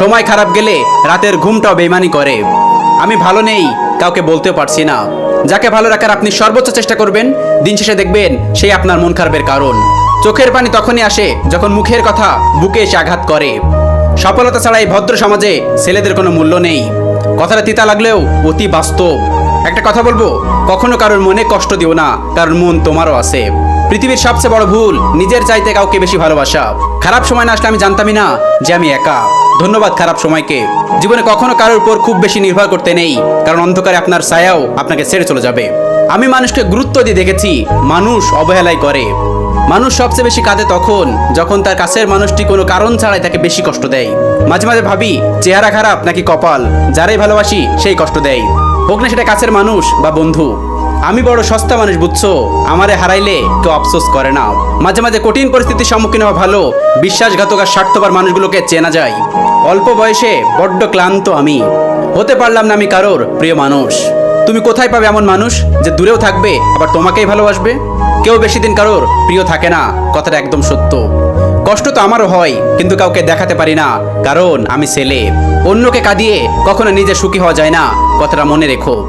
সময় খারাপ গেলে রাতের ঘুমটাও বেমানি করে। আমি ভালো নেই, কাউকে বলতেও পারছি না। যাকে ভালো রাখার আপনি সর্বোচ্চ চেষ্টা করবেন, দিন শেষে দেখবেন সেই আপনার মন খারাপের কারণ। চোখের পানি তখনই আসে যখন মুখের কথা বুকে এসে আঘাত করে। সফলতা ছাড়া এই ভদ্র সমাজে ছেলেদের কোনো মূল্য নেই। কথাটা তিতা লাগলেও অতি বাস্তব। একটা কথা বলব, কখনো কারোর মনে কষ্ট দিও না কারণ মন তোমারও আছে। পৃথিবীর সবচেয়ে বড় ভুল, নিজের চাইতে কাউকে বেশি ভালোবাসা। খারাপ সময় না আসলে আমি জানতামই না যে আমি একা। ধন্যবাদ খারাপ সময়কে। জীবনে কখনো কারোর উপর খুব বেশি নির্ভর করতে নেই, কারণ অন্ধকারে আপনার ছায়াও আপনাকে ছেড়ে চলে যাবে। আমি মানুষকে গুরুত্ব দিয়ে দেখেছি, মানুষ অবহেলাই করে। মানুষ সবচেয়ে বেশি কাঁদে তখন, যখন তার কাছের মানুষটি কোনো কারণ ছাড়াই তাকে বেশি কষ্ট দেয়। মাঝে মাঝে ভাবি, চেহারা খারাপ নাকি কপাল? যারাই ভালোবাসি, সেই কষ্ট দেয়। হোক না সেটা কাছের মানুষ বা বন্ধু। আমি বড় সস্তা মানুষ, বুঝছ? আমারে হারাইলে কেউ আফসোস করে না। মাঝে মাঝে কঠিন পরিস্থিতির সম্মুখীন হওয়া ভালো। বিশ্বাসঘাতক আর স্বার্থপর মানুষগুলোকে চেনা যায়। অল্প বয়সে বড্ড ক্লান্ত আমি। হতে পারলাম না আমি কারোর প্রিয় মানুষ। তুমি কোথায় পাবে এমন মানুষ যে দূরেও থাকবে, আবার তোমাকেই ভালোবাসবে? কেউ বেশি দিন কারোর প্রিয় থাকে না, কথাটা একদম সত্য। কষ্ট তো আমারও হয়, কিন্তু কাউকে দেখাতে পারি না, কারণ আমি ছেলে। অন্যকে কাঁদিয়ে কখনো নিজে সুখী হওয়া যায় না, কথাটা মনে রেখো।